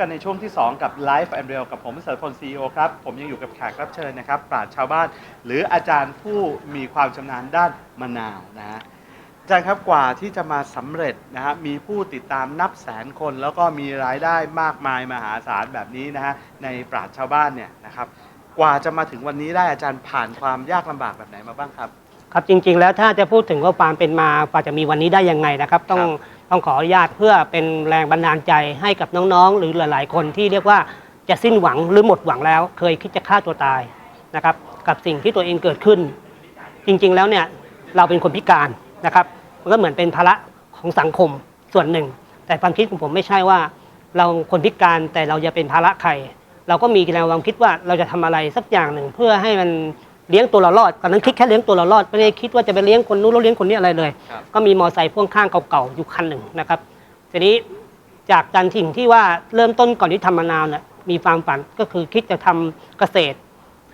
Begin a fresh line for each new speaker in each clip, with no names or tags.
กลับมาพบกันในช่วงที่ 2 กับ Life and Real กับผมเสริพล CEO ครับ ผมยังอยู่กับแขกรับเชิญนะครับ ปราชญ์ชาวบ้าน หรืออาจารย์ผู้มีความชำนาญด้านมะนาวนะฮะอาจารย์ครับกว่าที่จะมาสำเร็จนะฮะมีผู้ติดตามนับแสนคน แล้วก็มีรายได้มากมายมหาศาลแบบนี้นะฮะในปราชญ์ชาวบ้านเนี่ยนะครับกว่าจะมาถึงวันนี้ได้อาจารย์ผ่านความยากลำบากแบบไหนมาบ้างครับ
ครับจริงๆแล้วถ้าจะพูดถึงว่าความเป็นมากว่าจะมีวันนี้ได้ยังไงนะครับ ต้อง ต้องขออนุญาตเพื่อเป็นแรงบันดาลใจให้กับน้องๆ หรือหลาย ๆ คนที่เรียกว่าจะสิ้นหวังหรือหมดหวังแล้ว เคยคิดจะฆ่าตัวตายนะครับ กับสิ่งที่ตัวเองเกิดขึ้น จริงๆแล้วเนี่ยเราเป็นคนพิการนะครับ มันก็เหมือนเป็นภาระของสังคมส่วนหนึ่ง แต่ความคิดของผมไม่ใช่ว่า เราคนพิการแต่เราจะเป็นภาระใคร เราก็มีแนวความคิดว่าเราจะทำอะไรสักอย่างหนึ่งเพื่อให้มัน เลี้ยงตัวเรารอดตอนนั้นคิดแค่เลี้ยงตัวเรารอดไม่ได้คิดว่าจะไปเลี้ยงคนนู้นแล้วเลี้ยงคนนี้อะไรเลย
ครับ
ก็มีมอไซค์พ่วงข้างเก่าๆอยู่คันหนึ่งนะครับทีนี้จากการถิ่งที่ว่าเริ่มต้นก่อนที่ทำมะนาวเนี่ยมีความฝันก็คือคิดจะทำเกษตร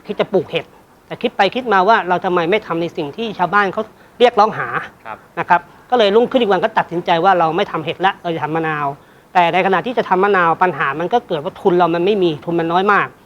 คิดจะปลูกเห็ดแต่คิดไปคิดมาว่าเราทำไมไม่ทำในสิ่งที่ชาวบ้านเขาเรียกร้องหา
ครับ
นะครับก็เลยรุ่งขึ้นอีกวันก็ตัดสินใจว่าเราไม่ทำเห็ดละเราจะทำมะนาว แต่ในขณะที่จะทำมะนาวปัญหามันก็เกิดว่าทุนเรามันไม่มีทุนมันน้อยมาก
ครับ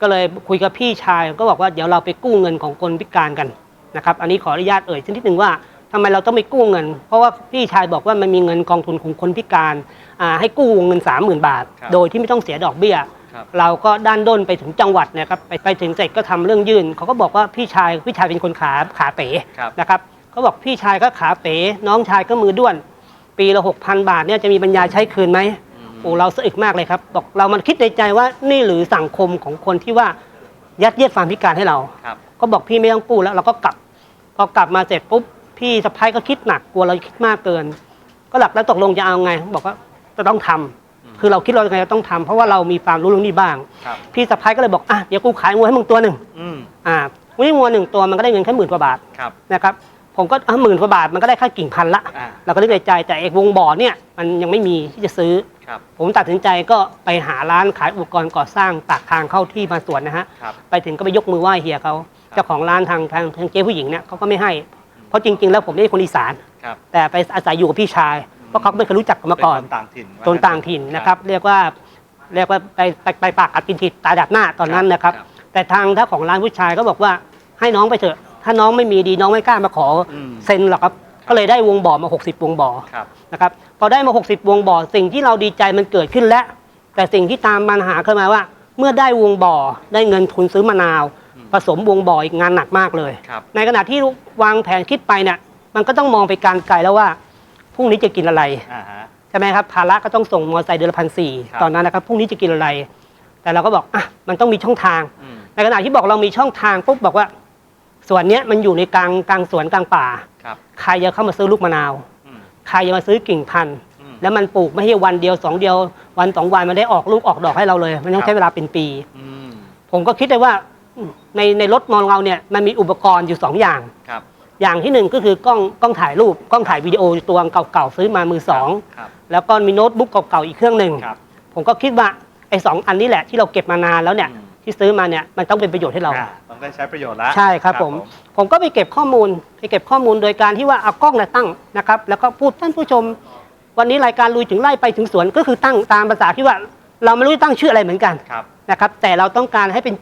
ก็เลยคุยกับพี่ชายก็บอกว่าเดี๋ยวเราไปกู้เงินของคนพิการกันนะครับอันนี้ขออนุญาตเอ่ยสักนิดหนึ่งว่าทำไมเราต้องไปกู้เงิน เพราะว่าพี่ชายบอกว่ามันมีเงินกองทุนของคนพิการอ่าให้กู้วงเงิน 30,000 บาท
ครับ
โดยที่ไม่ต้องเสียดอกเบี้ย
ครับ
เราก็ด้านด้นไปถึงจังหวัดนะครับไปไปถึงเสร็จก็ทำเรื่องยื่นเขาก็บอกว่าพี่ชายพี่ชายเป็นคนขาขาเป๋
ครับ
นะครับเขาบอกพี่ชายก็ขาเป๋น้องชายก็มือด้วน ปีละหกพันบาทเนี่ยจะมีปัญญาใช้คืนไหม
อืม
โอ้เราสะอึกมากเลยครับบอกเรามันคิดในใจว่านี่หรือสังคมของคนที่ว่ายัดเยียดความพิการให้เรา
ครับ
ก็บอกพี่ไม่ต้องกู้แล้วเราก็กลับ พอกลับมาเสร็จปุ๊บพี่สะพ้ายก็คิดหนักกลัวเราคิดมากเกิน ก็หลักแล้วตกลงจะเอาไง บอกว่าจะต้องทำคือเราคิดเรายังไงเราต้องทำเพราะว่าเรามีความรู้เรื่องนี้บ้าง
ครับ
พี่สะพ้ายก็เลยบอกอะเดี๋ยวกูขายงูให้มึงตัวหนึ่ง
อืม
อ่าวันนี้งูหนึ่งตัวมันก็ได้เงินแค่หมื่นกว่าบาท
ครับ
นะครับ ผมก็หมื่นกว่าบาทมันก็ได้ค่ากิ่งพันธุ์ละ
อ่า
เราก็นึกในใจแต่เอกวงบ่อเนี่ยมันยังไม่มีที่จะซื้อ
ครับ
ผมตัดสินใจก็ไปหาร้านขายอุปกรณ์ก่อสร้างปากทางเข้าที่มาสวนนะฮะ
ครับ
ไปถึงก็ไปยกมือไหว้เฮียเขาเจ้าของร้านทางทางทางเจ๊ผู้หญิงเนี่ยเขาก็ไม่ให้ เพราะจริง ๆ แล้วผมไม่ใช่คนอีสาน
ครับ
แต่ไปอาศัยอยู่กับพี่ชาย เพราะเขาก็ไม่เคยรู้จักกันมาก่อน
เป็นคนต่างถิ่น
ตนต่างถิ่นนะครับ เรียกว่าเรียกว่าไปไปไปปากกัดกินถิดตาดับหน้าตอนนั้นนะครับ แต่ทางถ้าของร้านผู้ชายก็บอกว่าให้น้องไปเถอะ ถ้าน้องไม่มีดีน้องไม่กล้ามาขอ
อืม
เซ็นหรอกครับ ก็เลยได้วงบ่อมา 60 วงบ่อ
ครับ
นะครับพอได้มา 60 วงบ่อสิ่งที่เราดีใจมันเกิดขึ้นแล้ว แต่สิ่งที่ตามปัญหาเข้ามาว่า เมื่อได้วงบ่อได้เงินทุนซื้อมะนาว
อืม
ผสมวงบ่ออีกงานหนักมากเลย
ครับ
ในขณะที่วางแผนคิดไปเนี่ยมันก็ต้องมองไปการไกลแล้วว่าพรุ่งนี้จะกินอะไร
อ่าฮะ
ใช่ไหมครับภาระก็ต้องส่งมอเตอร์ไซค์เดือนละพันสี่
ครับ
ตอนนั้นนะครับพรุ่งนี้จะกินอะไร แต่เราก็บอกอะมันต้องมีช่องทาง
อืม
ในขณะที่บอกเรามีช่องทางปุ๊บบอกว่า ส่วนเนี้ยมันอยู่ในกลางกลางสวนกลางป่า
ครับ
ใครจะเข้ามาซื้อลูกมะนาว
อืม
ใครจะมาซื้อกิ่งพันธุ์
อืม
แล้วมันปลูกไม่ใช่วันเดียวสองเดียว วันสองวันมันได้ออกลูกออกดอกให้เราเลย มันต้อง
ครับ
ใช้เวลาเป็นปี
อืม
ผมก็คิดได้ว่าอืมในในรถมองเราเนี่ยมันมีอุปกรณ์อยู่สองอย่าง
ครับ
อย่างที่หนึ่งก็คือกล้องกล้องถ่ายรูปกล้องถ่ายวิดีโอตัวเก่าๆซื้อมามือสอง
ครับ
แล้วก็มีโน้ตบุ๊กเก่าๆอีกเครื่องหนึ่ง
ครับ
ผมก็คิดว่าไอ้สองอันนี้แหละที่เราเก็บมานานแล้วเนี่ย
อืม
ที่ซื้อมาเนี่ยมันต้องเป็นประโยชน์ให้เรา
อ่าต้องได้ใช้ประโยชน์แล้ว
ใช่ครับผม ผมก็ไปเก็บข้อมูลไปเก็บข้อมูลโดยการที่ว่าเอากล้องน่ะตั้งนะครับ แล้วก็พูดท่านผู้ชม วันนี้รายการลุยถึงไล่ไปถึงสวนก็คือตั้งตามภาษาที่ว่า เราไม่รู้จะตั้งชื่ออะไรเหมือนกัน
ครับ
นะครับ แต่เราต้องการให้เป็น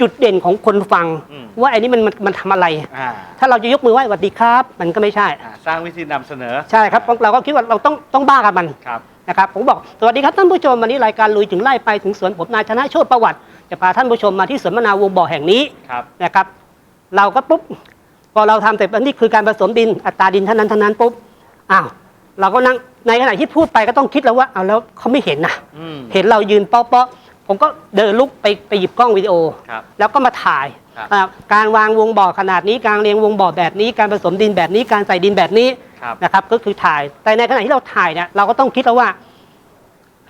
จุดเด่นของคนฟัง
อืม
ว่าไอ้นี่มันมันมันทำอะไร
อ่า
ถ้าเราจะยกมือไหว้สวัสดีครับ มันก็ไม่ใช่
อ่าสร้างวิธีนำเสนอ
ใช่ครับเราก็คิดว่าเราต้องต้องบ้ากับมัน
ครับ
นะครับผมบอกสวัสดีครับท่านผู้ชมวันนี้รายการลุยถึงไล่ไปถึงสวนผมนายธนโชตประวัติ จะพาท่านผู้ชมมาที่สวนมะนาววงบ่อแห่งนี้
ครับ
นะครับ เราก็ปุ๊บพอเราทำเสร็จอันนี้คือการผสมดินอัตราดินเท่านั้นเท่านั้นปุ๊บอ้าวเราก็นั่งในขณะที่พูดไปก็ต้องคิดแล้วว่าเอาแล้วเขาไม่เห็นนะ
อืม
เห็นเรายืนเปาะๆผมก็เดินลุกไปไปหยิบกล้องวิดีโอ
ครับ
แล้วก็มาถ่าย
ครับ
อ่าการวางวงบ่อขนาดนี้การเรียงวงบ่อแบบนี้ การผสมดินแบบนี้การใส่ดินแบบนี้
ครับ
นะครับก็คือถ่ายแต่ในขณะที่เราถ่ายเนี่ยเราก็ต้องคิดแล้วว่า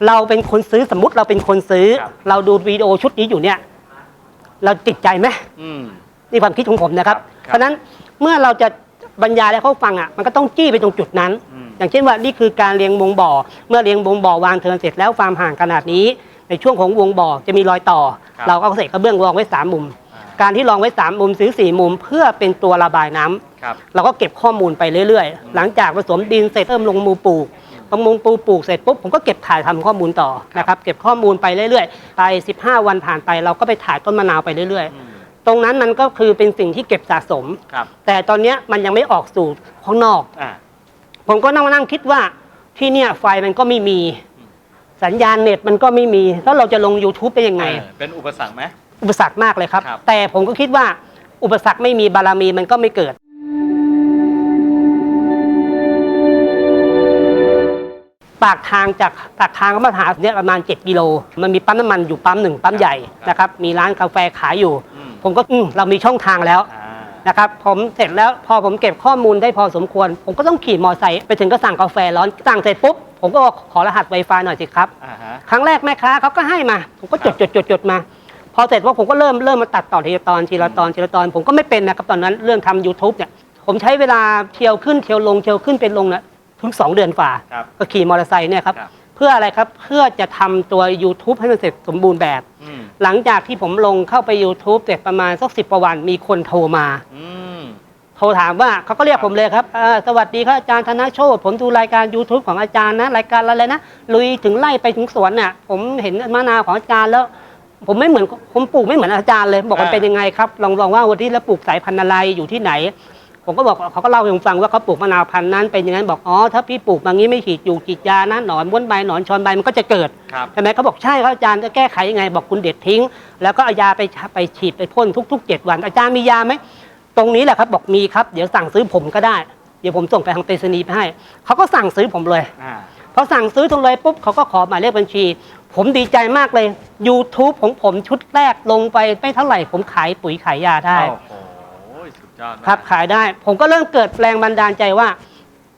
เราเป็นคนซื้อสมมติเราเป็นคนซื้อ
ครับ
เราดูวิดีโอชุดนี้อยู่เนี่ย เราติดใจไหม
อืม
นี่ความคิดของผมนะครับ
ครับ
เพราะฉะนั้นเมื่อเราจะบรรยายให้เขาฟังอะมันก็ต้องจี้ไปตรงจุดนั้น
อืม
อย่างเช่นว่านี่คือการเรียงวงบ่อ เมื่อเรียงวงบ่อวางเทิร์นเสร็จแล้วความห่างขนาดนี้ ในช่วงของวงบ่อจะมีรอยต่อ
ครับ
เราก็เสร็จกระเบื้องรองไว้สามมุม
อ่า
การที่รองไว้สามมุมซื้อสี่มุม เพื่อเป็นตัวระบายน้ำ
ครับ
เราก็เก็บข้อมูลไปเรื่อย ๆ หลังจากผสมดินเสร็จเริ่มลงมือปลูกผ ประมงปูปลูกเสร็จปุ๊บผมก็เก็บถ่ายทำข้อมูลต่อนะครับเก็บข้อมูลไปเรื่อยๆไป 15 วันผ่านไปเราก็ไปถ่ายต้นมะนาวไปเรื่อย
อืม
ๆตรงนั้นมันก็คือเป็นสิ่งที่เก็บสะสม
ครับ
แต่ตอนเนี้ยมันยังไม่ออกสู่ข้างนอก
อ่า
ผมก็นั่งมานั่งคิดว่าที่เนี่ยไฟมันก็ไม่มีสัญญาณเน็ตมันก็ไม่มีแล้วเราจะลง YouTube ไปยังไง
เออเป็นอุปสรรคไหม
อุปสรรคมากเลยครับ
ครับ
แต่ผมก็คิดว่าอุปสรรคไม่มีบารมีมันก็ไม่เกิด ปากทางจากปากทางก็มาหาเนี่ยประมาณ 7 กิโล มันมีปั๊มน้ำมันอยู่ปั๊มหนึ่งปั๊มใหญ่นะครับ มีร้านกาแฟขายอยู่
อืม
ผมก็อืมเรามีช่องทางแล้ว
อ่า
นะครับผมเสร็จแล้วพอผมเก็บข้อมูลได้พอสมควร ผมก็ต้องขี่มอเตอร์ไซค์ไปถึงก็สั่งกาแฟร้อนสั่งเสร็จปุ๊บ ผมก็ขอรหัส Wi-Fi หน่อยสิครับ
อ่าฮะ
ครั้งแรกแม่ค้าเขาก็ให้มา ผมก็จดจดจดจดมา พอเสร็จว่าผมก็เริ่มเริ่มมาตัดต่อทีละตอนทีละตอนทีละตอน ผมก็ไม่เป็นนะครับตอนนั้นเรื่องทำ YouTube เนี่ยผมใช้เวลาเที่ยวขึ้นเที่ยวลงเที่ยวขึ้นเป็นลงนะถึงสองเดือนฝ่า
ครับ
ก็ขี่มอเตอร์ไซค์เนี่ยครับ
ครับ
เพื่ออะไรครับ เพื่อจะทำตัว YouTube ให้มันเสร็จสมบูรณ์แบบ
อืม
หลังจากที่ผมลงเข้าไป YouTube เสร็จประมาณสักสิบประวัน มีคนโทรมา
อืม
โทรถามว่าเขาก็เรียกผมเลยครับเอ่อสวัสดีครับอาจารย์ธนโชตผมดูรายการ YouTube ของอาจารย์นะ รายการอะไรนะ ลุยถึงไล่ไปถึงสวนน่ะ ผมเห็นมะนาวของอาจารย์แล้ว ผมไม่เหมือนผมปลูกไม่เหมือนอาจารย์เลย บอกว่า
อ่า
เป็นยังไงครับ ลองลองว่าวันที่แล้วปลูกสายพันธุ์อะไรอยู่ที่ไหน ผมก็บอกเขาก็เล่าให้ผมฟังว่าเขาปลูกมะนาวพันธุ์นั้นเป็นอย่างนั้นบอกอ๋อถ้าพี่ปลูกมางี้ไม่ฉีดอยู่ฉีดยานะหนอนม้วนใบหนอนชอนใบมันก็จะเกิด
ครับ
ใช่ไหมเขาบอกใช่ครับอาจารย์จะแก้ไขยังไงบอกคุณเด็ดทิ้ง แล้วก็เอายาไปไปฉีดไปพ่นทุกๆ 7 วัน อาจารย์มียาไหมตรงนี้แหละครับบอกมีครับเดี๋ยวสั่งซื้อผมก็ได้ เดี๋ยวผมส่งไปทางไปรษณีย์ไปให้เขาก็สั่งซื้อผมเลย
อ่า
พอสั่งซื้อตรงเลยปุ๊บเขาก็ขอหมายเลขบัญชี ผมดีใจมากเลย YouTube ของผมชุดแรกลงไปไม่เท่าไหร่ผมขายปุ๋ยขายยาได้
โอ้โหสุด ยอดมาก
ครับขายได้ ผมก็เริ่มเกิดแรงบันดาลใจว่า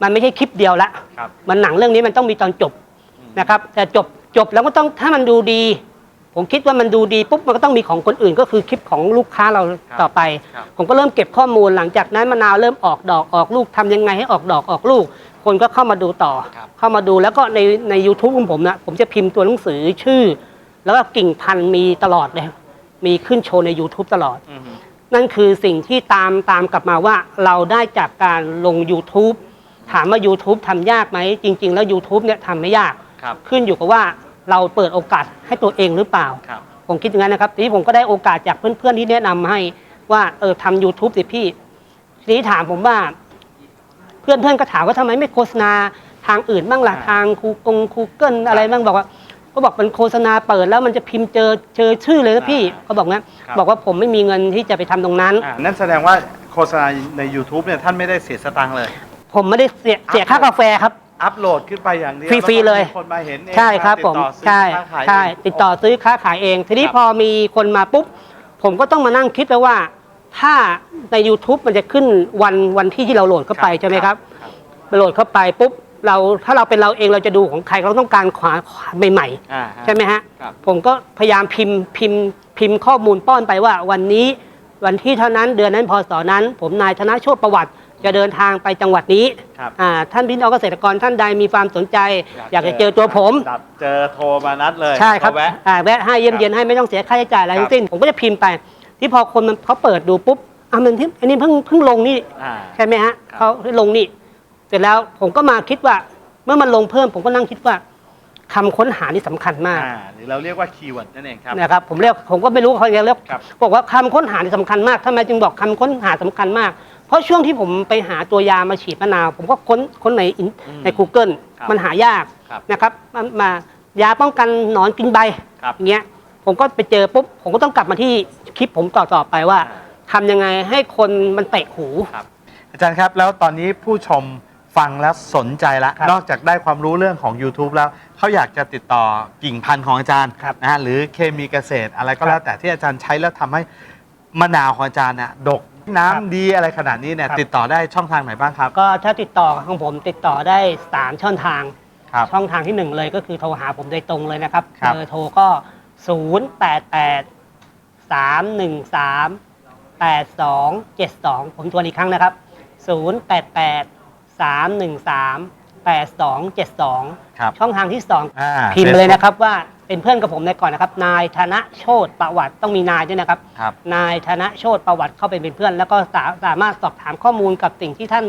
มันไม่ใช่คลิปเดียวละ
ครับ
มันหนังเรื่องนี้มันต้องมีตอนจบ
อืม
นะครับ แต่จบจบแล้วก็ต้องถ้ามันดูดี ผมคิดว่ามันดูดีปุ๊บมันก็ต้องมีของคนอื่น ก็คือคลิปของลูกค้าเราต่อไป
ครับ
ผมก็เริ่มเก็บข้อมูลหลังจากนั้นมะนาวเริ่มออกดอกออกลูกทำยังไงให้ออกดอกออกลูก คนก็เข้ามาดูต่อ
ครับ
เข้ามาดูแล้วก็ในใน u t u b e ของผมนะผมจะพิมพ์ตัวหนังสือชื่อ แล้วก็กิ่งพันธุ์มีตลอดเลยมีขึ้นโชว์ใน YouTube ตลอด
อืม
นั่นคือสิ่งที่ตามตามกลับมาว่าเราได้จากการลง YouTube ถามว่า YouTube ทำยากไหม จริง ๆ แล้ว YouTube เนี่ยทำไม่ยาก
ครับ
ขึ้นอยู่กับว่าเราเปิดโอกาสให้ตัวเองหรือเปล่า
ครับ
ผมคิดอย่างนั้นนะครับ ทีนี้ผมก็ได้โอกาสจากเพื่อนๆที่แนะนำให้ว่าเออทำ YouTube สิพี่ ทีนี้ถามผมว่า เพื่อนๆก็ถามว่าทำไมไม่โฆษณาทางอื่นบ้างล่ะ
อ่า
ทางคูกงคูเกิลอะไรบ้างบอกว่า ก็บอกเป็นโฆษณาเปิดแล้วมันจะพิมพ์เจอเจอชื่อเลยนะพี่เขาบอกงั้นบอกว่าผมไม่มีเงินที่จะไปทำตรงนั้น
อ่านั่นแสดงว่าโฆษณาใน YouTube เนี่ยท่านไม่ได้เสียสตังค์เลย
ผมไม่ได้เสียเสียค่ากาแฟครับ
อัพโหลดขึ้นไปอย่างเดียว
ฟรีๆเลย
แวก็มีคนมาเห็นเอง
ใช่ครับ
ติ
ผ
ด
ม
ต่อซื้อ
ใช่
ค้าขาย
ใช่
เอง
ติดต่อซื้อค้าขายเอง ทีนี้
ครับ
พอมีคนมาปุ๊บ ผมก็ต้องมานั่งคิดแล้วว่า ถ้าใน YouTube มันจะขึ้นวันวันที่ที่เราโหลดเข้าไปใช่ไหมครับ
ครับ
โหลดเข้าไปปุ๊บ เราถ้าเราเป็นเราเองเราจะดูของใครเราต้องการขวาขวาใหม่
อ่า
ๆใช่ไหมฮะ
ครับ
ผมก็พยายามพิมพ์พิมพ์พิมพ์ข้อมูลป้อนไปว่า วันนี้วันที่เท่านั้นเดือนนั้นพศนั้น ผมนายธนโชตประวัติ จะเดินทางไปจังหวัดนี้
ครับ
อ่าท่านพี่น้องเกษตรกรท่านใดมีความสนใจ อยากจะเจอตัวผม
ดับเจอโทรมานัดเลย
ใช่ครับ
ก็แวะ
อ่าแวะให้เยี่ยมเยียนให้ไม่ต้องเสียค่าใช้จ่ายอะไร
ครับ
ทั้งสิ้น ผมก็จะพิมพ์ไป ที่พอคนมันเขาเปิดดูปุ๊บอะมันที่อันนี้เพิ่งเพิ่งลงนี่
อ่า
ใช่ไหมฮะ
ครับ
เขาลงนี่ เสร็จแล้วผมก็มาคิดว่า เมื่อมันลงเพิ่ม ผมก็นั่งคิดว่าคำค้นหานี่สำคัญมาก
อ่าหรือเราเรียกว่าคีย์เวิร์ดนั่นเองครับ
นะครับผมเรียกผมก็ไม่รู้เขาเรียก
ครับ
บอกว่าคำค้นหานี่สำคัญมากทำไมจึงบอกคำค้นหาสำคัญมาก เพราะช่วงที่ผมไปหาตัวยามาฉีดมะนาว ผมก็ค้นค้นในอิน
อืม
ใน Google
ครับ
มันหายาก
ครับ
นะครับมันมายาป้องกันหนอนกินใบ
ครับ
อย่างเงี้ยผมก็ไปเจอปุ๊บผมก็ต้องกลับมาที่คลิปผมต่อๆไปว่า
อ่า
ทำยังไงให้คนมันเตะหู
อาจารย์ครับ แล้วตอนนี้ผู้ชม ฟังแล้วสนใจแล้ว
ครับ
นอกจากได้ความรู้เรื่องของ YouTube แล้วเขาอยากจะติดต่อกิ่งพันธุ์ของอาจารย์
ครับ
นะฮะหรือเคมีเกษตรอะไรก็
ครับ
แล้วแต่ที่อาจารย์ใช้แล้วทำให้มะนาวของอาจารย์เนี่ยดกน้ำดีอะไรขนาดนี้เนี่ย
ครับ
ติดต่อได้ช่องทางไหนบ้างครับ
ก็ถ้าติดต่อของผมติดต่อได้สามช่องทาง
ครับ
ช่องทางที่หนึ่งเลยก็คือโทรหาผมโดยตรงเลยนะครับ
ครับ
เบอร์โทรก็ 0 8 8 3 1 3 8 2 7 2 ผมทวนอีกครั้งนะครับ 0 8 8 3 1 3 8 2 7 2
ครับ
ช่องทางที่ 2
อ่า
พิมพ์เลยนะครับว่าเป็นเพื่อนกับผมในก่อนนะครับ นายธนโชตประวัติต้องมีนายด้วยนะครับ
ครับ
นายธนโชตประวัติเข้าไปเป็นเพื่อน แล้วก็สาสามารถสอบถามข้อมูลกับสิ่งที่ท่าน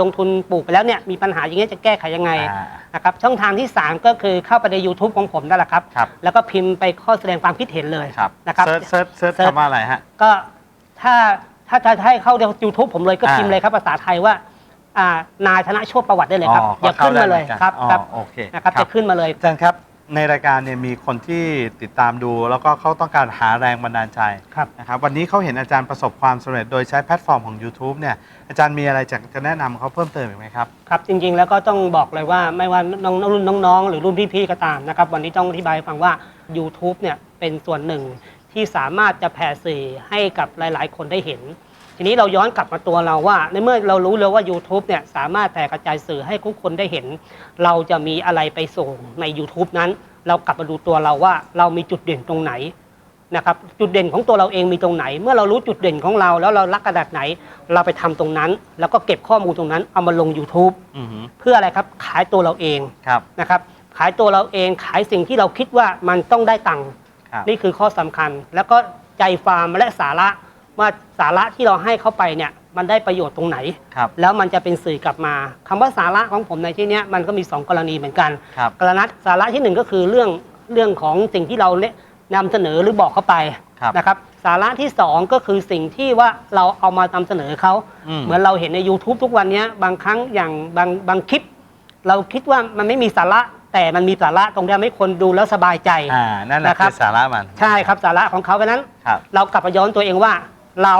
ลงทุนปลูกไปแล้วเนี่ยมีปัญหาอย่างเงี้ยจะแก้ไขยังไง
อ่า
นะครับช่องทางที่ 3 ก็คือเข้าไปใน YouTube ของผมนั่นแหละครับ
ครับ
แล้วก็พิมพ์ไปข้อแสดงความคิดเห็นเลย
ครับ
นะครับ
เซิร์ชเซิร์ชเซิร์ช
เซิร์ช
คำว่าอะไรฮะ
ก็ถ้าถ้าจะให้เข้าใน YouTube ผมเลยก็
อ่า
พิมพ์เลยครับภาษาไทยว่า อ่านายธนโชตประวัติได้เลยครับ
อ๋อ
อย่าขึ้นมาเลย
ก็เข้าได้เหมือนกัน
ครับ
อ๋อ
ครับ
โอเค
นะครับ
ครับ
จะขึ้นมาเลย
อาจารย์ครับในรายการเนี่ยมีคนที่ติดตามดู แล้วก็เขาต้องการหาแรงบันดาลใจ
ครับ
นะครับวันนี้เขาเห็นอาจารย์ประสบความสำเร็จโดยใช้แพลตฟอร์มของ YouTube เนี่ยอาจารย์มีอะไรจะจะแนะนำเขาเพิ่มเติมอีกไหมครับ
ครับจริงๆ แล้วก็ต้องบอกเลยว่าไม่ว่าน้องรุ่นน้องๆ หรือรุ่นพี่ๆ ก็ตามนะครับวันนี้ต้องอธิบายให้ฟังว่า YouTube เนี่ยเป็นส่วนหนึ่งที่สามารถจะแผ่สื่อให้กับหลายๆ คนได้เห็น ทีนี้เราย้อนกลับมาตัวเราว่า ในเมื่อเรารู้แล้วว่า YouTube เนี่ยสามารถแผ่กระจายสื่อให้ทุกคนได้เห็น เราจะมีอะไรไปส่งใน YouTube นั้น เรากลับมาดูตัวเราว่า เรามีจุดเด่นตรงไหนนะครับจุดเด่นของตัวเราเองมีตรงไหน เมื่อเรารู้จุดเด่นของเราแล้วเรารักกระดาษไหน เราไปทำตรงนั้น แล้วก็เก็บข้อมูลตรงนั้นเอามาลง YouTube
อือหือ
เพื่ออะไรครับขายตัวเราเอง
ครับ
นะครับขายตัวเราเองขายสิ่งที่เราคิดว่ามันต้องได้ตังค์
ครับ
นี่คือข้อสำคัญ แล้วก็ใจฟาร์มและสาระ ว่าสาระที่เราให้เข้าไปเนี่ยมันได้ประโยชน์ตรงไหน
ครับ
แล้วมันจะเป็นสื่อกลับมาคำว่าสาระของผมในที่เนี้ยมันก็มี 2 กรณีเหมือนกัน
ครับ
กรณีสาระที่หนึ่งก็คือเรื่องเรื่องของสิ่งที่เราเนี่ยนำเสนอหรือบอกเข้าไป
ครับ
นะครับสาระที่สองก็คือสิ่งที่ว่าเราเอามานำเสนอเขา
อืม
เหมือนเราเห็นใน YouTube ทุกวันเนี้ยบางครั้งอย่างบางบางคลิป เราคิดว่ามันไม่มีสาระแต่มันมีสาระตรงที่ทำให้คนดูแล้วสบายใจ
อ่านั่นแหละ
นะครั
คื
บ
อสาระมัน
ใช่ครับสาระของเขาเพราะฉะนั้น
ครับ
เรากลับมาย้อนตัวเองว่า เรา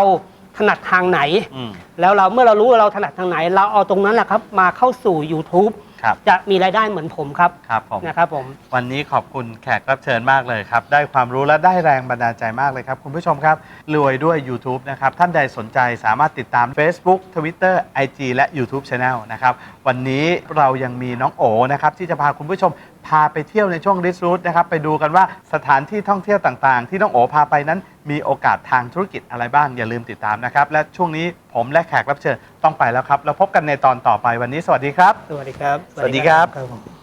ถนัดทางไหน
อืม
แล้วเราเมื่อเรารู้ว่าเราถนัดทางไหน เราเอาตรงนั้นแหละครับ มาเข้าสู่ YouTube
ครับ
จะมีรายได้เหมือนผมครับ
ครับผม
นะครับผม
วันนี้ขอบคุณแขกรับเชิญมากเลยครับ ได้ความรู้และได้แรงบันดาลใจมากเลยครับ คุณผู้ชมครับ รวยด้วย YouTube นะครับ ท่านใดสนใจสามารถติดตาม Facebook Twitter IG และ YouTube Channel นะครับ วันนี้เรายังมีน้องโอนะครับ ที่จะพาคุณผู้ชม พาไปเที่ยวในช่วง r i s r o o t นะครับ ไปดูกันว่าสถานที่ท่องเที่ยวต่างๆ ที่น้องโอพาไปนั้นมีโอกาสทางธุรกิจอะไรบ้าง อย่าลืมติดตามนะครับ และช่วงนี้ผมและแขกรับเชิญต้องไปแล้วครับ แล้วพบกันในตอนต่อไปวันนี้ สวัสดีครับ
สวัสดีครับ
สวัสดีครับ
ผม